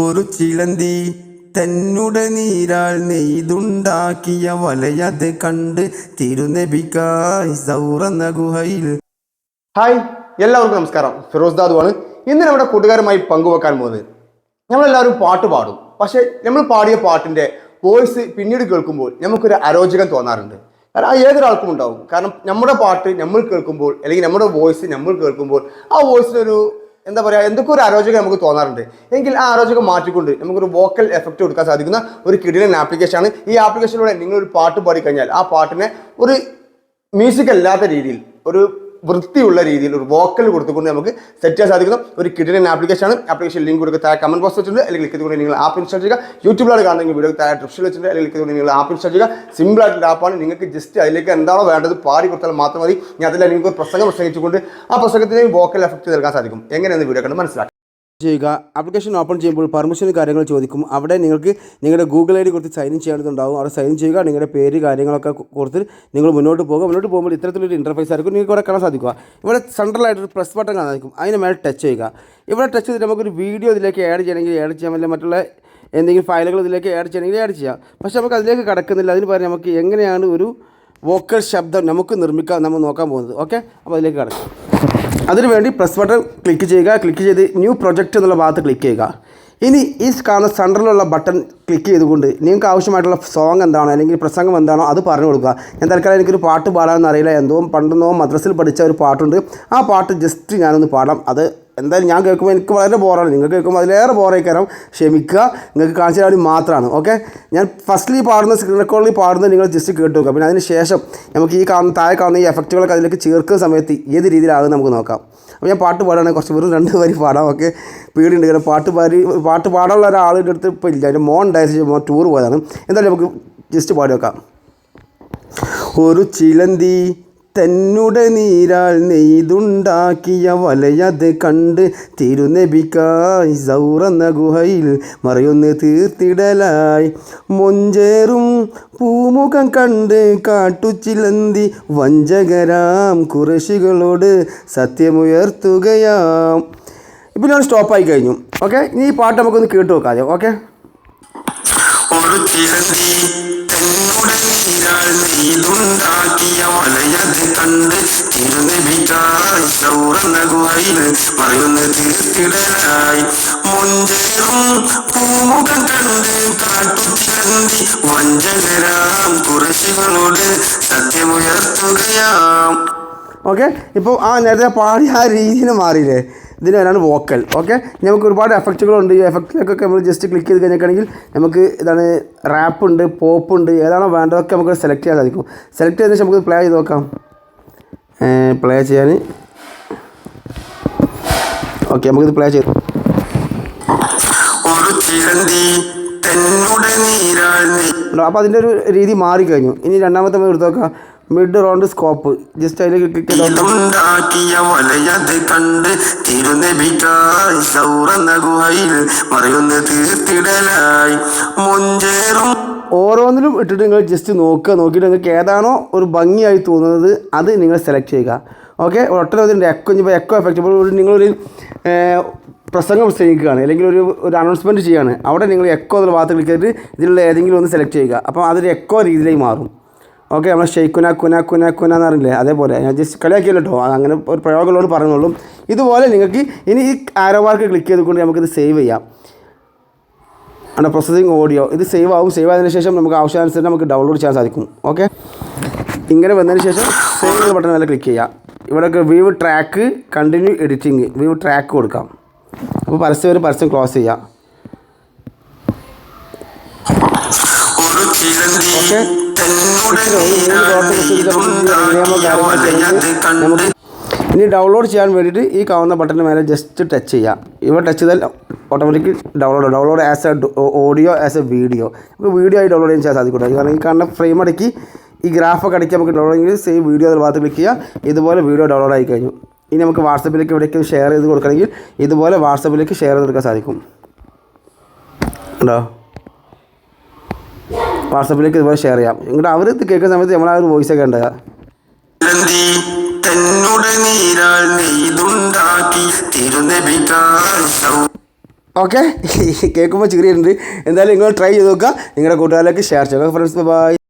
ഒരു ചിലന്തി തന്നുടെ നീരാൾ നെയ്തുണ്ടാക്കിയ വലയത് കണ്ട് തിരുനബിക്കായി സൗറന്ന ഗുഹയിൽ ഹായ് എല്ലാവർക്കും നമസ്കാരം. ഫിറോസ് ദാദുവാണ്. ഇന്ന് നമ്മുടെ കൂട്ടുകാരുമായി പങ്കുവെക്കാൻ പോകുന്നത് നമ്മളെല്ലാവരും പാട്ട് പാടും. പക്ഷേ നമ്മൾ പാടിയ പാട്ടിന്റെ വോയിസ് പിന്നീട് കേൾക്കുമ്പോൾ നമുക്കൊരു അരോചകം തോന്നാറുണ്ട്. കാരണം ആ ഏതൊരാൾക്കും ഉണ്ടാവും. കാരണം നമ്മുടെ പാട്ട് നമ്മൾ കേൾക്കുമ്പോൾ അല്ലെങ്കിൽ നമ്മുടെ വോയിസ് നമ്മൾ കേൾക്കുമ്പോൾ ആ വോയിസിനൊരു എന്താ പറയുക എന്തൊക്കെ ഒരു ആരോചകം നമുക്ക് തോന്നാറുണ്ട്? എങ്കിൽ ആ ആരോചകം മാറ്റിക്കൊണ്ട് നമുക്കൊരു വോക്കൽ എഫക്റ്റ് കൊടുക്കാൻ സാധിക്കുന്ന ഒരു കിടിലൻ ആപ്ലിക്കേഷനാണ് ഈ ആപ്ലിക്കേഷനിലൂടെ നിങ്ങളൊരു പാട്ട് പാടിക്കഴിഞ്ഞാൽ ആ പാട്ടിനെ ഒരു മ്യൂസിക് അല്ലാത്ത രീതിയിൽ ഒരു വൃത്തിയുള്ള രീതിയിൽ ഒരു വോക്കൽ കൊടുത്തുകൊണ്ട് നമുക്ക് സെറ്റ് ചെയ്യാൻ സാധിക്കുന്ന. ഒരു കിഡിനൻ ആപ്ലിക്കേഷൻ ആണ്. ആപ്ലിക്കേഷൻ ലിങ്ക് കൊടുക്കുക താഴെ കമന്റ് ബോക്സ് വെച്ചിട്ടുണ്ട്. അല്ലെങ്കിൽ ക്ലിക്ക് ചെയ്തുകൊണ്ട് നിങ്ങൾ ആപ്പ് ഇൻസ്റ്റാൾ ചെയ്യുക. യൂട്യൂബിലാണ് കാണുന്നെങ്കിൽ വീഡിയോ താഴെ ഡിസ്ക്രിപ്ഷൻ വെച്ചിട്ടുണ്ട്. അല്ലെങ്കിൽ ക്ലിക്ക് ചെയ്തുകൊണ്ട് നിങ്ങൾ ആപ്പ് ഇൻസ്റ്റാൾ ചെയ്യുക. സിമ്പിൾ ആയിട്ടുള്ള ആപ്പാണ് നിങ്ങൾക്ക് ജസ്റ്റ് അതിലേക്ക് എന്താണോ വേണ്ടത് പാടി കൊടുത്താൽ മാത്രം മതി. ഞാൻ അതിൽ നിങ്ങൾക്ക് ഒരു പ്രസംഗം പ്രസംഗിച്ചുകൊണ്ട് ആ പ്രസംഗത്തിന് വോക്കൽ എഫക്റ്റ് നൽകാൻ സാധിക്കും. എങ്ങനെയാണ് വീഡിയോ കണ്ട് മനസ്സിലാക്കാം. ചെയ്യുക. ആപ്ലിക്കേഷൻ ഓപ്പൺ ചെയ്യുമ്പോൾ പെർമിഷൻ കാര്യങ്ങൾ ചോദിക്കും. അവിടെ നിങ്ങൾക്ക് നിങ്ങളുടെ ഗൂഗിൾ ഐ ഡി കൊടുത്ത് സൈൻ ചെയ്യേണ്ടതുണ്ടാവും അവിടെ സൈൻ ചെയ്യുക. നിങ്ങളുടെ പേര് കാര്യങ്ങളൊക്കെ കൊടുത്ത് നിങ്ങൾ മുന്നോട്ട് പോകുക. മുന്നോട്ട് പോകുമ്പോൾ ഇത്തരത്തിലൊരു ഇന്റർഫേസ് ആയിരിക്കും. നിങ്ങൾക്ക് ഇവിടെ കാണാൻ സാധിക്കുക. ഇവിടെ സെൻട്രലായിട്ടൊരു പ്രസ് ബട്ടൺ കാണാൻ സാധിക്കും അതിന് മേലെ ടച്ച് ചെയ്യുക. ഇവിടെ ടച്ച് ചെയ്തിട്ട് നമുക്കൊരു വീഡിയോ ഇതിലേക്ക് ആഡ് ചെയ്യണമെങ്കിൽ ആഡ് ചെയ്യാൻ അല്ലെങ്കിൽ മറ്റുള്ള എന്തെങ്കിലും ഫയലുകൾ ഇതിലേക്ക് ആഡ് ചെയ്യണമെങ്കിൽ ആഡ് ചെയ്യാം. പക്ഷേ നമുക്ക് അതിലേക്ക് കടക്കുന്നില്ല. അതിന് പകരം നമുക്ക് എങ്ങനെയാണ് ഒരു വോക്കൽ ശബ്ദം നമുക്ക് നിർമ്മിക്കാൻ നമ്മൾ നോക്കാൻ പോകുന്നത്. ഓക്കെ അപ്പോൾ അതിലേക്ക് കടക്കാം. അതിനുവേണ്ടി പ്രസ് ബട്ടൺ ക്ലിക്ക് ചെയ്യുക. ക്ലിക്ക് ചെയ്ത് ന്യൂ പ്രൊജക്റ്റ് എന്നുള്ള ഭാഗത്ത് ക്ലിക്ക് ചെയ്യുക. ഇനി ഈ കാണുന്ന സെന്ററിലുള്ള ബട്ടൺ ക്ലിക്ക് ചെയ്തുകൊണ്ട് നിങ്ങൾക്ക് ആവശ്യമായിട്ടുള്ള സോങ് എന്താണോ അല്ലെങ്കിൽ പ്രസംഗം എന്താണോ അത് പറഞ്ഞു കൊടുക്കുക. ഞാൻ തൽക്കാലം എനിക്കൊരു പാട്ട് പാടാമെന്ന് അറിയില്ല. എന്തോ പണ്ടെന്നോ മദ്രസിൽ പഠിച്ച ഒരു പാട്ടുണ്ട്. ആ പാട്ട് ജസ്റ്റ് ഞാനൊന്ന് പാടാം. അത് എന്തായാലും ഞാൻ കേൾക്കുമ്പോൾ എനിക്ക് വളരെ ബോറാണ് നിങ്ങൾ കേൾക്കുമ്പോൾ അതിലേറെ ബോറായി കാരണം ക്ഷമിക്കുക. നിങ്ങൾക്ക് കാണിച്ചു തരാൻ മാത്രമാണ്. ഓക്കെ ഞാൻ ഫസ്റ്റ്ലി പാടുന്ന സ്ക്രീൻ റെക്കോർഡിൽ പാടുന്നത് നിങ്ങൾ ജസ്റ്റ് കേട്ട് നോക്കുക. പിന്നെ അതിന് ശേഷം നമുക്ക് ഈ കാണുന്ന താഴെ കാണുന്ന ഈ എഫക്റ്റുകളൊക്കെ അതിലേക്ക് ചേർക്കുന്ന സമയത്ത് ഏത് രീതിയിലാകും നമുക്ക് നോക്കാം. അപ്പോൾ ഞാൻ പാട്ട് പാടുകയാണെങ്കിൽ കുറച്ച് വെറും രണ്ട് വരി പാടാം. ഓക്കെ പേടിയുണ്ട് കാരണം പാട്ട് പാടി പാട്ട് പാടാനുള്ള ഒരാളുടെ അടുത്ത് ഇപ്പോൾ ഇല്ല. എന്റെ മോൻ ശേഷം മോൻ ടൂർ പോയതാണ്. എന്തായാലും നമുക്ക് ജസ്റ്റ് പാടി നോക്കാം. ഒരു ചിലന്തി തന്നുടെ നീരാൾ നെയ്തുണ്ടാക്കിയ വലയത് കണ്ട് തിരുനബിക്കായി സൗറന്ന ഗുഹയിൽ മറയൊന്ന് തീർത്തിടലായി. മൊഞ്ചേറും പൂമുഖം കണ്ട് കാട്ടുചിലന്തി വഞ്ചകരാം കുറശികളോട് സത്യമുയർത്തുകയാം. ഇപ്പം ഞാൻ സ്റ്റോപ്പായി കഴിഞ്ഞു. ഓക്കെ ഇനി ഈ പാട്ട് നമുക്കൊന്ന് കേട്ടു നോക്കാം ഓക്കെ ഒരു ചിലന്തി തന്നുടെ നീരാൾ നെയ്തുണ്ടാക്കിയ വലയത് കണ്ട് തിരുനബിക്കായി സൗറന്ന ഗുഹയിൽ മറയുന്ന തീർത്തിടലായി മുഞ്ചേറും പൂമുഖം കണ്ട് കാട്ടുചിലന്തി വഞ്ചകരാം കുറശികളോട് സത്യമുയർത്തുകയാം ഓക്കെ ഇപ്പോൾ ആ നേരത്തെ പാടി ആ രീതിയിൽ മാറിയില്ലേ? ഇതിന് വരാണ് വോക്കൽ ഓക്കെ നമുക്ക് ഒരുപാട് എഫക്റ്റുകളുണ്ട് ഈ എഫക്റ്റിലൊക്കെ നമ്മൾ ജസ്റ്റ് ക്ലിക്ക് ചെയ്ത് കഴിഞ്ഞിട്ടുണ്ടെങ്കിൽ നമുക്ക് ഇതാണ് റാപ്പ് ഉണ്ട് പോപ്പ് ഉണ്ട് ഏതാണോ വേണ്ടതൊക്കെ നമുക്ക് സെലക്ട് ചെയ്യാൻ സാധിക്കും. സെലക്ട് ചെയ്തതിന് ശേഷം നമുക്ക് പ്ലേ ചെയ്ത് നോക്കാം. പ്ലേ ചെയ്യാൻ ഓക്കെ നമുക്കിത് പ്ലേ ചെയ്ത് അപ്പോൾ അതിന്റെ ഒരു രീതി മാറിക്കഴിഞ്ഞു. ഇനി രണ്ടാമത്തെ നമ്മൾ എടുത്തു നോക്കാം. മിഡ് റൗണ്ട് സ്കോപ്പ് ജസ്റ്റ് ചെയ്ത് ഉണ്ടാക്കിയ വലയത് കണ്ട് തിരുനബിക്കായി സൗറന്ന ഗുഹയിൽ മറയുന്ന തീർത്തിടലായി മുഞ്ചേറും. ഓരോന്നിലും ഇട്ടിട്ട് നിങ്ങൾ ജസ്റ്റ് നോക്കുക. നോക്കിയിട്ട് നിങ്ങൾക്ക് ഏതാണോ ഒരു ഭംഗിയായി തോന്നുന്നത് അത് നിങ്ങൾ സെലക്ട് ചെയ്യുക. ഓക്കെ ഒട്ടനവധി എക്കോ ഇപ്പോൾ എക്കോ എഫക്റ്റ് ഇപ്പോൾ ഒരു നിങ്ങളൊരു പ്രസംഗം പ്രസംഗിക്കുകയാണ് അല്ലെങ്കിൽ ഒരു ഒരു അനൗൺസ്മെന്റ് ചെയ്യുകയാണ് അവിടെ നിങ്ങൾ എക്കോ എന്നുള്ള ഭാഗത്ത് ക്ലിക്ക് ചെയ്തിട്ട് ഇതിലുള്ള ഏതെങ്കിലും ഒന്ന് സെലക്ട് ചെയ്യുക. അപ്പോൾ അതൊരു എക്കോ രീതിയിലേക്ക് മാറും. ഓക്കെ നമ്മൾ ഷെയ്ക്കുന കുന കുന കുന എന്ന് പറഞ്ഞില്ലേ? അതേപോലെ. ഞാൻ ജസ്റ്റ് കളിയാക്കിയല്ലോ കേട്ടോ അങ്ങനെ ഒരു പ്രയോഗങ്ങളോട് പറഞ്ഞോളും. ഇതുപോലെ നിങ്ങൾക്ക് ഇനി ഈ ആരോ മാർക്ക് ക്ലിക്ക് ചെയ്തുകൊണ്ട് നമുക്കിത് സേവ് ചെയ്യാം. ആണ് പ്രോസസ്സിങ് ഓഡിയോ ഇത് സേവ് ആവും. സേവ് ആയതിനു ശേഷം നമുക്ക് ആവശ്യാനുസരിച്ച് നമുക്ക് ഡൗൺലോഡ് ചെയ്യാൻ സാധിക്കും. ഓക്കെ? ഇങ്ങനെ വന്നതിന് ശേഷം സേവ് ബട്ടൺ നല്ല ക്ലിക്ക് ചെയ്യാം. ഇവിടെയൊക്കെ view track continue editing view track കൊടുക്കാം. അപ്പോൾ പരസ്യം ഒരു പരസ്യം ക്ലോസ് ചെയ്യാം. ഇനി ഡൗൺലോഡ് ചെയ്യാൻ വേണ്ടിയിട്ട് ഈ കാണുന്ന ബട്ടൺ മേലെ ജസ്റ്റ് ടച്ച് ചെയ്യാം. ഇവ ടച്ച് ചെയ്താൽ automatic download download as a audio as a video നമുക്ക് വീഡിയോ ആയി ഡൗൺലോഡ് ചെയ്യാൻ സാധിക്കട്ടെ കാരണം ഈ കാണുന്ന ഫ്രെയിം അടക്കി ഈ ഗ്രാഫൊക്കെ അടക്കി നമുക്ക് ഡൗൺലോഡ് ചെയ്ത് സെയിം വീഡിയോ അതിൽ ഭാഗത്ത് ക്ലിക്ക് ചെയ്യുക ഇതുപോലെ വീഡിയോ ഡൗൺലോഡ് ആയി കഴിഞ്ഞു. ഇനി നമുക്ക് വാട്സപ്പിലേക്ക് എവിടേക്കും ഷെയർ ചെയ്ത് കൊടുക്കണമെങ്കിൽ ഇതുപോലെ വാട്സപ്പിലേക്ക് ഷെയർ ചെയ്ത് കൊടുക്കാൻ സാധിക്കും. ഉണ്ടോ? വാട്സപ്പിലേക്ക് ഇതുപോലെ ഷെയർ ചെയ്യാം. എന്നിട്ട് അവർ ഇത് കേൾക്കുന്ന സമയത്ത് നമ്മൾ ആ ഒരു വോയിസ് ഒക്കെ ഉണ്ടാകുക ഓക്കെ കേൾക്കുമ്പോൾ ചിരിയുണ്ട് എന്തായാലും നിങ്ങൾ ട്രൈ ചെയ്ത് നോക്കുക. നിങ്ങളുടെ കൂട്ടുകാരിലേക്ക് ഷെയർ ചെയ്യുക ഫ്രണ്ട്സ് ബൈ